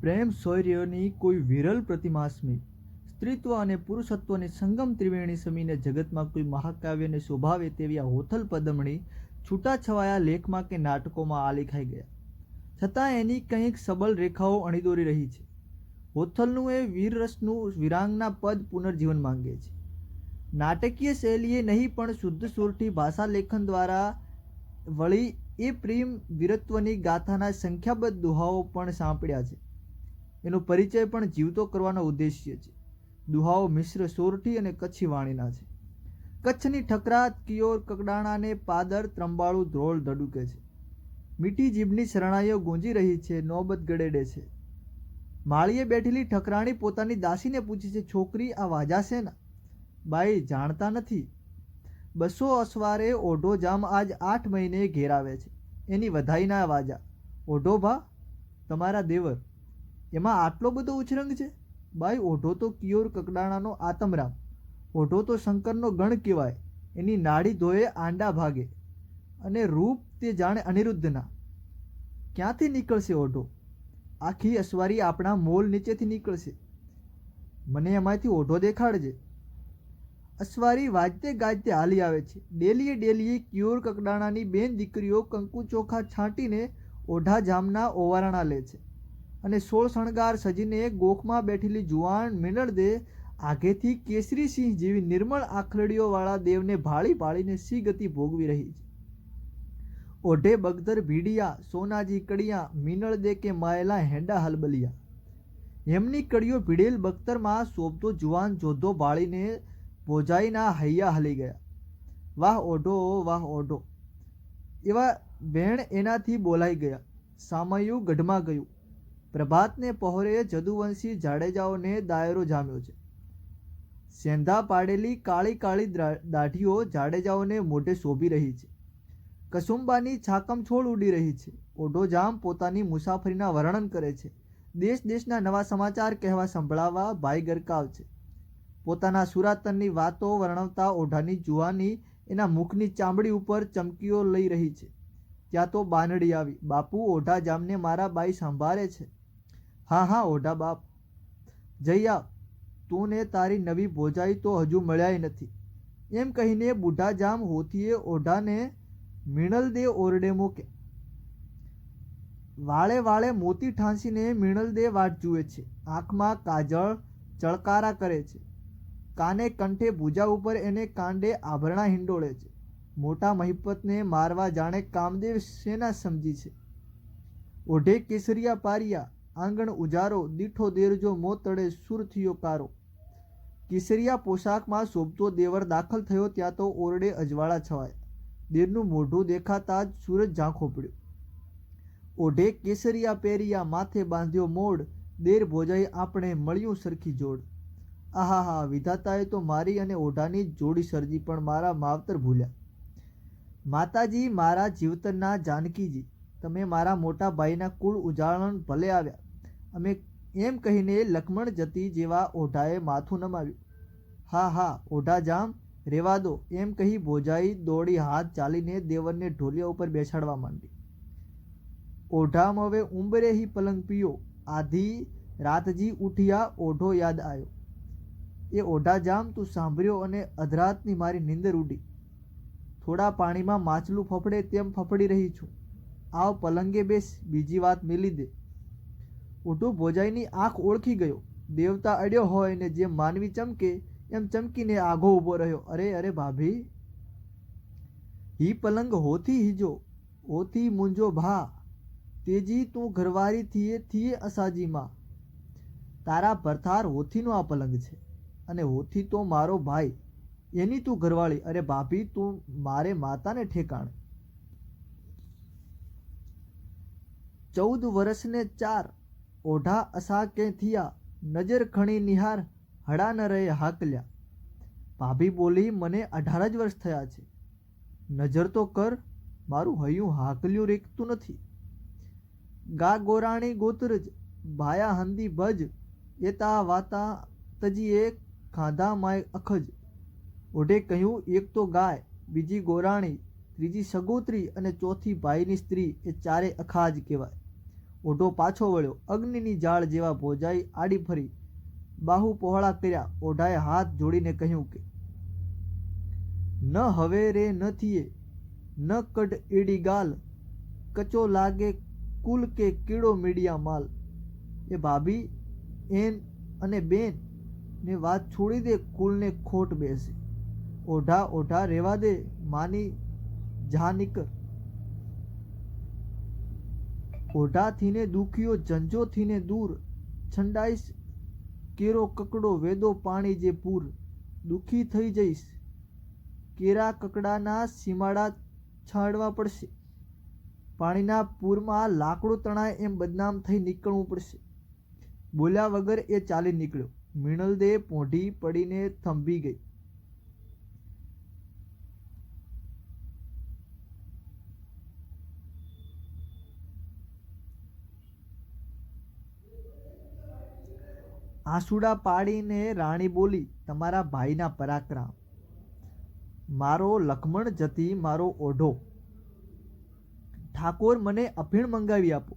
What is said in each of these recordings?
પ્રેમ શૌર્યની કોઈ વિરલ પ્રતિમાસ્મી સ્ત્રીત્વ અને પુરુષત્વની સંગમ ત્રિવેણી સમીને જગતમાં કોઈ મહાકાવ્યને શોભાવે તેવી આ હોથલ પદમણી છૂટાછવાયા લેખમાં કે નાટકોમાં આલેખાઈ ગયા. છતાં એની કંઈક સબલ રેખાઓ અણીદોરી રહી છે. હોથલનું એ વીરરસનું વિરાંગના પદ પુનર્જીવન માંગે છે. નાટકીય શૈલીએ નહીં પણ શુદ્ધ સુરઠી ભાષા લેખન દ્વારા વળી એ પ્રેમ વીરત્વની ગાથાના સંખ્યાબદ્ધ દુહાઓ પણ સાંપડ્યા છે. એનો પરિચય પણ જીવતો કરવાનો ઉદ્દેશ્ય છે. દુહાઓ મિશ્ર સોરઠી અને કચ્છી વાણીના છે. કચ્છની ઠકરાત, કિયોર કકડાણાને પાદર, ત્રંબાળું ધ્રોળ ધડુકે છે. મીઠી જીભની શરણાઈઓ ગુંજી રહી છે, નોબત ગડેડે છે. માળીએ બેઠેલી ઠકરાણી પોતાની દાસીને પૂછી છે, છોકરી, આ વાજા છે ને બાઈ, જાણતા નથી. બસો અસવારે ઓઢો જામ આજ આઠ મહિને ઘેરાવે છે. એની વધાઈના વાજા. ઓઢો ભા, તમારા દેવર. એમાં આટલો બધો ઉછરંગ છે? બાઈ, ઓઢો તો કિયોર કકડાણાનો આતમરામ. ઓઢો તો શંકરનો ગણ કહેવાય. એની નાડી ધોયે આંડા ભાગે. અને રૂપ તે જાણે અનિરુદ્ધના. ક્યાંથી નીકળશે ઓઢો? આખી અસવારી આપણા મોલ નીચેથી નીકળશે. મને એમાંથી ઓઢો દેખાડજે. અસવારી વાજતે ગાજતે હાલી આવે છે. ડેલીએ ડેલીએ કિયોર કકડાણાની બેન દીકરીઓ કંકુ ચોખા છાંટીને ઓઢા જામના ઓવારણા લે છે. અને સોળ શણગાર સજીને ગોખમાં બેઠેલી જુવાન મિનળદે આગેથી કેસરી સિંહ જેવી નિર્મળ આખલડીઓવાળા દેવને ભાળી ભાળીને સી ગતિ ભોગવી રહી છે. ઓઢે બગદર ભીડિયા, સોનાજી કડિયા, મિનળદે કે માયેલા હેંડા હલબલિયા. એમની કડીઓ ભીડેલ બખ્તરમાં શોભતો જુવાન જોધો ભાળીને ભોજાઈના હૈયા હલી ગયા. વાહ ઓઢો વાહ ઓઢો. એવા વેણ એનાથી બોલાઈ ગયા. સામયું ગઢમાં ગયું. પ્રભાતને પહોરે જદુવંશી જાડેજાઓને દાયરો જામ્યો છે. સેંધા પાડેલી કાળી કાળી દાઢીઓ જાડેજાઓને મોઢે શોભી રહી છે. કસુંબાની છાકમ છોડ ઉડી રહી છે. ઓઢોજામ પોતાની મુસાફરીના વર્ણન કરે છે. દેશ દેશના નવા સમાચાર કહેવા સંભળાવવા ભાઈ ગરકાવ છે. પોતાના સુરાતનની વાતો વર્ણવતા ઓઢાની જુવાની એના મુખની ચામડી ઉપર ચમકીઓ લઈ રહી છે. ત્યાં તો બાનડી આવી. બાપુ, ઓઢા જામને મારા બાઈ સંભાળે છે. હા હા, ઓઢા બાપ. આવ તું ને તારી નવી ભોજાઈ તો હજુ મળ્યાય નથી. એમ કહીને બુઢા જામ હોથીએ ઓઢાને મીણલદે ઓરડે મૂકે. વાળે વાળે મોતી ઠાંસીને મીણલદે વાટ જુએ છે. આંખમાં કાજળ ચળકારા કરે છે. કાને કંઠે ભૂજા ઉપર એને કાંડે આભરણા હિંડોળે છે. મોટા મહિપતને મારવા જાણે કામદેવ સેના સમજી છે. ઓઢે કેસરિયા પારિયા આંગણ ઉજારો, દીઠો દેરજો મોતડે સુર થયો કારો. કેસરિયા પોશાકમાં શોભતો દેવર દાખલ થયો ત્યાં તો ઓરડે અજવાળા છવાયા. દેરનું મોઢું દેખાતા જ સૂરજ ઝાંખો પડ્યો. ઓઢે કેસરિયા પહેરિયા માથે બાંધ્યો મોડ દેર ભોજાઈ આપણે મળ્યું સરખી જોડ. આહા હા વિધાતાએ તો મારી અને ઓઢાની જોડી સર્જી પણ મારા માવતર ભૂલ્યા. માતાજી, મારા જીવતરના જાનકીજી, તમે મારા મોટા ભાઈના કુળ ઉજાળણ ભલે આવ્યા. અમે એમ કહીને લક્ષ્મણ જતી જેવા ઓઢાએ માથું નમાવ્યું. હા હા, ઓઢા જામ, રેવા દો, એમ કહી ભોજાઈ દોડી હાથ ચાલીને દેવરને ઢોલિયા ઉપર બેસાડવા માંડી. ઓઢામ હવે ઉંબરે હી પલંગ પીયો, આધી રાતજી ઉઠિયા ઓઢો યાદ આવ્યો એ ઓઢા જામ તું સાંભળ્યો અને અધરાતની મારી નીંદર ઉડી થોડા પાણીમાં માછલું ફફડે તેમ ફફડી રહી છું. આવ પલંગે બેસ, બીજી વાત મેલી દે. ઓઢો ભોજાઈની આંખ ઓળખી ગયો. દેવતા અડ્યો હોય ને જેમ માનવી ચમકે, એમ ચમકીને આઘો ઊભો રહ્યો. અરે અરે ભાભી હી પલંગ હોથી હીજો, હોથી મુંજો ભા, તેજી તું ઘરવારી થીએ થીએ અસાજીમાં. તારા ભરથાર હોથીનો આ પલંગ છે અને હોથી તો મારો ભાઈ, એની તું ઘરવાળી. અરે ભાભી, તું મારે માતાને ઠેકાણે. ચૌદ વર્ષને ચાર ઓઢા અસા કે થયા, નજર ખણી નિહાર હડા ન રહે હાકલ્યા ભાભી બોલી, મને અઢાર જ વર્ષ થયા છે. નજર તો કર, મારું હૈયું હાકલ્યું રેકતું નથી. ગા ગોરાણી ગોતરજ ભાયા હંદી ભજ એતા વાતા તજીએ ખાધા માય અખજ. ઓઢે કહ્યું, એક તો ગાય, બીજી ગોરાણી, ત્રીજી સગોત્રી અને ચોથી ભાઈની સ્ત્રી, એ ચારે અખાજ કહેવાય. ઓઢો પાછો વળ્યો. અગ્નિની જાળ જેવા ભોજાઈ આડી ફરી. બાહુ પહોળા કર્યા. ઓઢાએ હાથ જોડીને કહ્યું કે, ન હવે રે, ન થીએ. ન કટ એડી ગાલ. કચો લાગે કુલ કે કીડો મીડિયા માલ. એ ભાભી, એન અને બેન, ને વાત છોડી દે, કુલને ખોટ બેસે. ઓઢા ઓઢા, રેવા દે. માની જા નીકળ. ઓઢાથીને દુખ્યો, ઝંઝોથીને દૂર, છંડાઈશ, કેરો કકડો, વેદો પાણી જે પૂર, દુખી થઈ જઈશ. કેરા કકડાના સીમાડા છાડવા પડશે. પાણીના પૂરમાં લાકડું તણાય એમ બદનામ થઈ નીકળવું પડશે. બોલ્યા વગર એ ચાલી નીકળ્યો. મિણલદે પોઢી પડીને થંભી ગઈ. આંસુડા પાડીને રાણી બોલી, તમારા ભાઈના પરાક્રમ. મારો લખમણ જતી મારો ઓઢો. ઠાકોર મને અફીણ મંગાવી આપો.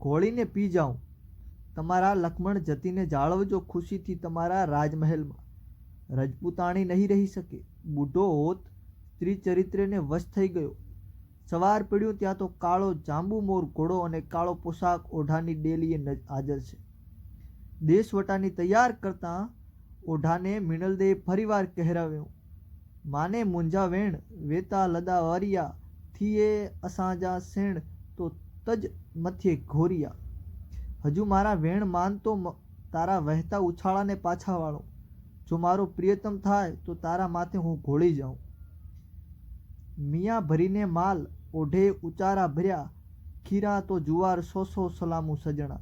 ઘોળીને પી જાઉં. તમારા લખમણ જતીને જાળવજો ખુશીથી તમારા રાજમહેલમાં. રજપૂતાણી નહીં રહી શકે. બુઢો હોત સ્ત્રી ચરિત્રને વશ થઈ ગયો. સવાર પડ્યું ત્યાં તો કાળો જાંબુ મોર ઘોડો અને કાળો પોશાક ઓઢાની ડેલીએ હાજર છે. દેશવટાની તૈયાર કરતાં ઓઢાને મિનલદે ફરીવાર કહેરાવ્યું, માને મુંજા વેણ, વેતા લદા વારિયા, થીએ અસાંજા સેણ, તો તજ મથ્યે ઘોરિયા. હજુ મારા વેણ માનતો તો તારા વહેતા ઉછાળાને પાછા વાળો. જો મારો પ્રિયતમ થાય, તો તારા માથે હું ઘોળી જાઉં. મિયા ભરીને માલ ઓઢે ઉચારા ભર્યા, ખીરા તો જુવાર સો સો સલામું સજણા.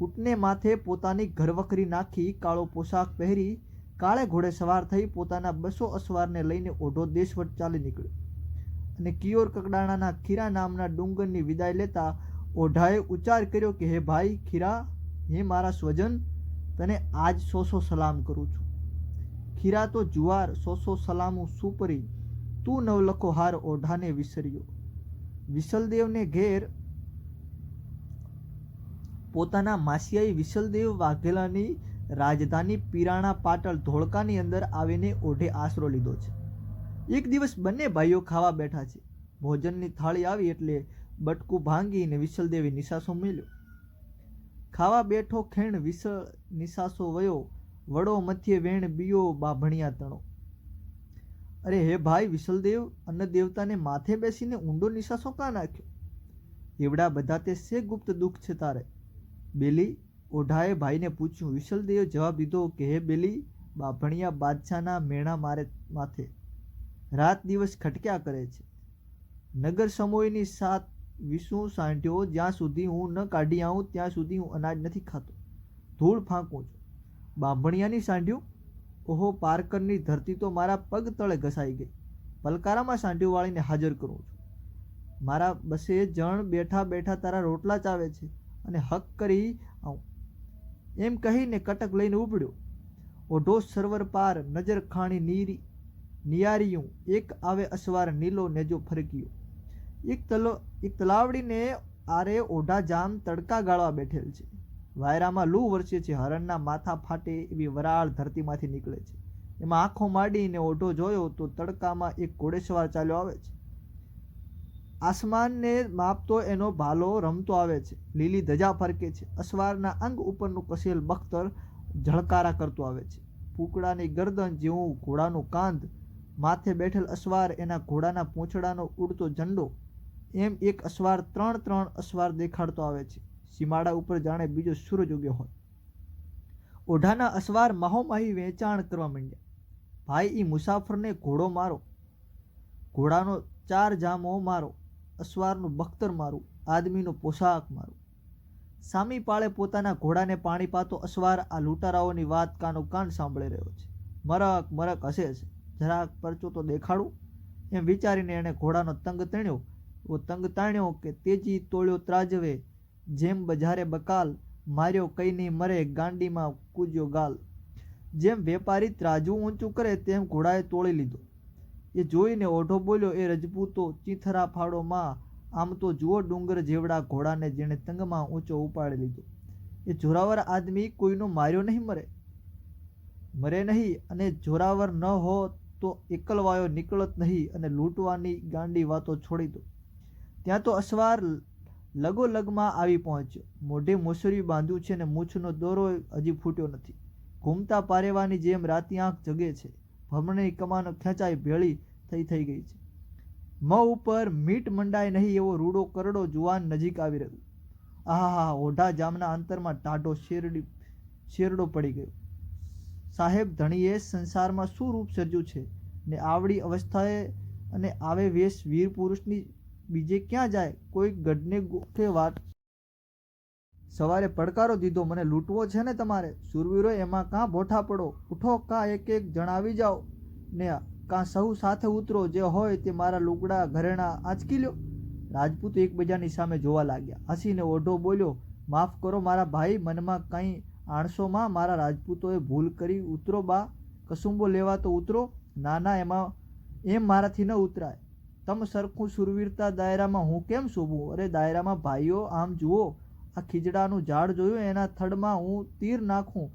ઊંટને માથે પોતાની ઘરવખરી નાખી કાળો પોશાક પહેરી કાળે ઘોડે સવાર થઈ પોતાના બસો અસવારને લઈને ઓઢો દેશવટ ચાલી નીકળ્યો. અને કિયોર કકડાણાના ખીરા નામના ડુંગરની વિદાય લેતા ઓઢાએ ઉચ્ચાર કર્યો કે, હે ભાઈ, ખીરા, હે મારા સ્વજન, તને આજ સો સો સલામ કરું છું. ખીરા તો જુવાર સો સો સલામું સુપરી, તું નવલખો હાર ઓઢાને વિસર્યો. વિસલદેવને ઘેર પોતાના માસિયાઈ વિસલદેવ વાઘેલાની રાજધાની પીરાણા પાટણ ધોળકાની અંદર આવીને ઓઢે આશરો લીધો છે. એક દિવસ બંને ભાઈઓ ખાવા બેઠા છે. ભોજનની થાળી આવી એટલે બટકું ભાંગીને વિશલદેવે નિશાસો મેલ્યો. ખાવા બેઠો ખેણ વિશળ નિશાસો વયો, વડો મથ્યે વેણ, બીયો, બાભણિયા તણો. અરે હે ભાઈ વિસલદેવ અન્ન દેવતાને માથે બેસીને ઊંડો નિશાસો કાં નાખ્યો? એવડા બધા તે શે ગુપ્ત દુઃખ છે તારે. બેલી ઓઢાએ ભાઈને પૂછ્યું, વિશલદેવે જવાબ દીધો કે, હે બેલી, બાભણિયા બાદશાહના મેણા મારે માથે રાત દિવસ ખટક્યા કરે છે. નગર સમોયની સાત વિશું સાંઢ્યો જ્યાં સુધી હું ન કાઢી આવું, ત્યાં સુધી હું અનાજ નથી ખાતો. ધૂળ ફાંકું છું. બાંભણિયાની સાંઢ્યું ઓહો, પારકરની ધરતી તો મારા પગ તળે ઘસાઈ ગઈ. પલકારામાં સાંઢ્યું વાળીને હાજર કરું છું. મારા બસે જણ બેઠા બેઠા તારા રોટલા ચાવે છે. અને હક કરી આવું. એમ કહીને કટક લઈને ઉપડ્યો. ઓઢો સરવર પાર નજર ખાણી નીરી, નિયારિયું. એક આવે અસવાર નીલો નેજો ફરક્યો. એક તલો, એક તલાવડીને આરે ઓઢા જામ તડકા ગાળવા બેઠેલ છે. વાયરામાં લૂ વરસે છે, હરણના માથા ફાટે એવી વરાળ ધરતીમાંથી નીકળે છે. એમાં આંખો માંડીને ઓઢો જોયો તો તડકામાં એક ઘોડેસવાર ચાલ્યો આવે છે. આસમાનને માપતો એનો ભાલો રમતો આવે છે. લીલી ધજા ફરકે છે. અસવારના અંગ ઉપરનું કસેલ બખ્તર ઝળકારા કરતો આવે છે. ફૂકડાની ગરદન જેવું ઘોડાનું કાંધ. માથે બેઠેલ અસવાર એના ઘોડાના પૂંછડાનો ઉડતો ઝંડો. એમ એક અસવાર ત્રણ ત્રણ અસવાર દેખાડતો આવે છે. સીમાડા ઉપર જાણે બીજો સૂરજ ઉગ્યો હોય. ઓઢાના અસવાર માહોમાહી વેચાણ કરવા માંડ્યા. ભાઈ એ મુસાફરને ઘોડો મારો. ઘોડાનો ચાર જામો મારો. અસવારનું બખ્તર મારું, આદમીનો પોશાક મારું. સામી પાળે પોતાના ઘોડાને પાણી પાતો અસવાર આ લૂંટારાઓની વાત કાનો કાન સાંભળી રહ્યો છે. મરક મરક હશે છે જરાક પરચો તો દેખાડું. એમ વિચારીને એણે ઘોડાનો તંગ તણ્યો. એવો તંગ તાણ્યો કે તેજી તોળ્યો ત્રાજવે. જેમ બજારે બકાલ, માર્યો કઈ નહીં મરે, ગાંડીમાં કૂજ્યો ગાલ. જેમ વેપારી ત્રાજવું ઊંચું કરે તેમ ઘોડાએ તોળી લીધો. એ જોઈને ઓઢો બોલ્યો, એ રજપૂતો, ચીથરા ફાળોમાં આમ તો જુઓ ડુંગર જેવડા ઘોડાને જેણે તંગમાં ઊંચો ઉપાડી લીધો. એ જોરાવર આદમી કોઈનો માર્યો નહીં મરે. મરે નહીં અને જોરાવર ન હો તો એકલવાયો નીકળત નહીં અને લૂંટવાની ગાંડી વાતો છોડી દો. ત્યાં તો અસવાર લગોલગમાં આવી પહોંચ્યો. મોઢે મોસરી બાંધ્યું છે અને મૂછનો દોરો હજી ફૂટ્યો નથી. ઘૂમતા પારેવાની જેમ રાતી આંખ જગે છે. ભમણી કમાનો ખેંચાઈ ભેળી થઈ થઈ ગઈ છે. મ ઉપર મીટ મંડાય નહીં એવો રૂડો કરડો જુવાન નજીક આવી રહ્યો. આહા ઓઢા જામના અંતરમાં ટાઢો શેરડી, શેરડો પડી ગયો. સાહેબ ધણીએ સંસારમાં શું રૂપ સર્જ્યું છે? ને આવડી અવસ્થાએ અને આવે વેશ વીર પુરુષની બીજે ક્યાં જાય? કોઈ ગઢને ગોખે વાત સવારે પડકારો દીધો, મને લૂંટવો છે ને તમારે? સુરવીરો એમાં કાં બોઠા પડો? ઉઠો, કાં એક એક જણાવી જાઓ. ને કાં સહુ સાથે ઉતરો, જે હોય તે મારા લુગડા, ઘરેણા આંચકી લ્યો. રાજપૂત એકબીજાની સામે જોવા લાગ્યા. હસીને ઓઢો બોલ્યો, માફ કરો મારા ભાઈ, મનમાં કંઈ આણસોમાં મારા રાજપૂતોએ ભૂલ કરી. ઉતરો બા, કસુંબો લેવા તો ઉતરો. ના ના એમાં એમ મારાથી ન ઉતરાય. તમ સરખું સુરવીરતા દાયરામાં હું કેમ શોભું? અરે, દાયરામાં ભાઈઓ, આમ જુઓ આ ખીજડાનું ઝાડ જોયું, એના થડમાં હું તીર નાખું.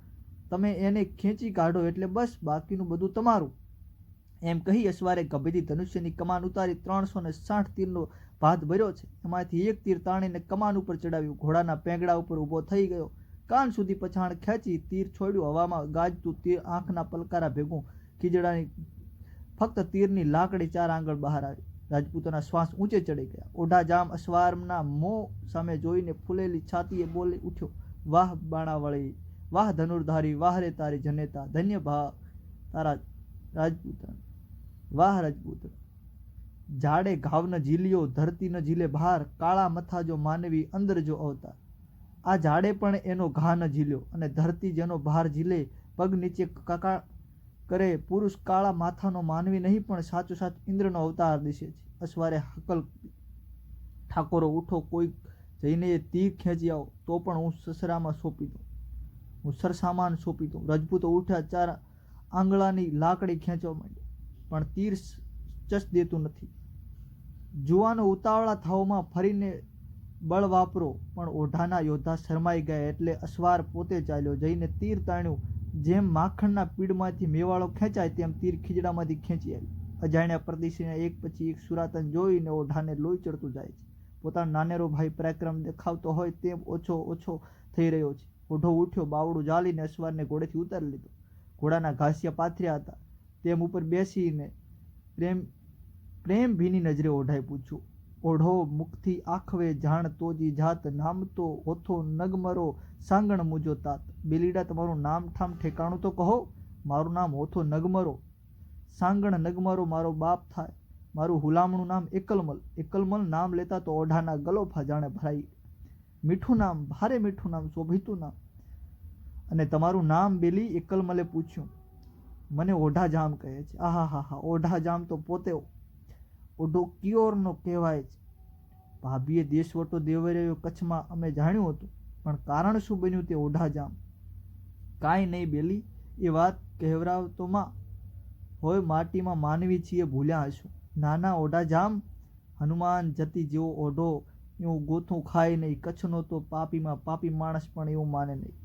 તમે એને ખેંચી કાઢો એટલે બસ, બાકીનું બધું તમારું. એમ કહી અશ્વારે ગભેથી ધનુષ્યની કમાન ઉતારી ત્રણસો ને સાઠ તીરનો ભાત ભર્યો છે. એમાંથી એક તીર તાણીને કમાન ઉપર ચડાવ્યું. ઘોડાના પેંગડા ઉપર ઊભો થઈ ગયો. કાન સુધી પછાણ ખેંચી તીર છોડ્યું. હવામાં ગાજતું તીર આંખના પલકારા ભેગું ખીજડાની, ફક્ત તીરની લાકડી ચાર આંગળ બહાર આવી. રાજપૂતોના શ્વાસ ઊંચે ચડી ગયા. ઓઢા જામ અસવારના મોં સામે જોઈને ફૂલેલી છાતીએ બોલી ઉઠ્યો, વાહ બાણાવળી, વાહ ધનુર્ધારી, વાહ રે તારી જનેતા, ધન્ય ભા તારા રાજપૂત વાહ રાજપૂત, ઝાડે ઘાવન ઝીલ્યો, ધરતી ઝીલે બહાર, કાળા મથા જો માનવી, અંદર જો અવતાર. આ ઝાડે પણ એનો ઘા ન ઝીલ્યો અને ધરતી જેનો બહાર ઝીલે, પગ નીચે કાકા કરે, પુરુષ કાળા માથાનો માનવી નહીં, પણ સાચો સાચ ઇન્દ્રનો અવતાર દિશે છે. અસવારે હકલ ઠાકોરો ઉઠો, કોઈ જઈને એ તીર ખેંચી આવો, તો પણ હું સસરામાં સોંપી દઉં. હું સરસામાન સોંપી દઉં. રજપૂતો ઉઠ્યા, ચાર આંગળાની લાકડી ખેંચવા માંડી પણ તીર ચસ દેતું નથી. જુવાનો ઉતાવળા થાવમાં ફરીને બળ વાપરો, પણ ઓઢાના યોદ્ધા શરમાઈ ગયા એટલે અસવાર પોતે ચાલ્યો. જઈને તીર તાણ્યું. જેમ માખણના પીડમાંથી મેવાળો ખેંચાય, તેમ તીર ખીજડામાંથી ખેંચી આવી. અજાણ્યા પરદેશીને એક પછી એક સુરાતન જોઈને ઓઢાને લોહી ચડતું જાય છે. પોતાનો નાનેરો ભાઈ પરાક્રમ દેખાવતો હોય તેમ ઓછો ઓછો થઈ રહ્યો છે. ઓઢો ઉઠ્યો, બાવડું જાલીને અશ્વારને ઘોડેથી ઉતારી લીધો. ઘોડાના ઘાસિયા પાથર્યા હતા. તેમ ઉપર બેસીને પ્રેમ પ્રેમ ભીની નજરે ઓઢાઈ પૂછ્યું ઓઢો મુખથી આખવે જાણ તોજી જાત, નામ તો ઓથો નગમરો સાંગણ મુજો તાત. બેલીડા, તમારું નામ ઠામ ઠેકાણું તો કહો, મારું નામ ઓથો નગમરો. સાંગણ નગમરો મારો બાપ થાય. મારું હુલામણું નામ એકલમલ. એકલમલ નામ લેતા તો ઓઢાના ગલોફા જાણે ભરાઈ. મીઠું નામ, ભારે મીઠું નામ, શોભિતું નામ. અને તમારું નામ બેલી એકલમલે પૂછ્યું. મને ઓઢા જામ કહે છે. આહા હા હા ઓઢા જામ તો પોતે ઓઢો કિયોરનો કહેવાય છે. ભાભીએ દેશવટો દેવર્યો કચ્છમાં અમે જાણ્યું હતું, પણ કારણ શું બન્યું તે ઓઢાજામ? કાંઈ નહીં બેલી, એ વાત કહેવરાવતોમાં હોય માટીમાં માનવી છીએ ભૂલ્યા હશું. નાના ઓઢાજામ, હનુમાન જતી જેવો ઓઢો, એવું ગોથું ખાય નહીં, કચ્છનો તો પાપીમાં પાપી માણસ પણ એવું માને નહીં.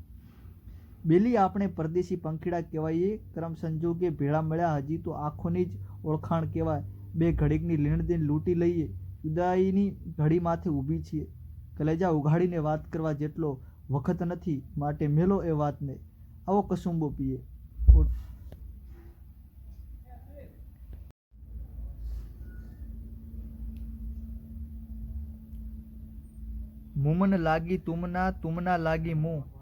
બેલી આપણે પરદેશી પંખીડા કહેવાય ક્રમ સંજોગે ભેળા મળ્યા, હજી તો આંખોની જ ઓળખાણ કહેવાય. બે ઘડીકની લેણદેણ લૂંટી લઈએ જુદાઈની ઘડી માથે ઊભી છીએ. કલેજા ઉઘાડીને વાત કરવા જેટલો વખત નથી, માટે મેલો એ વાતને. આવો કસુંબો પીએ. મુમન લાગી તુમના તુમના લાગી મું.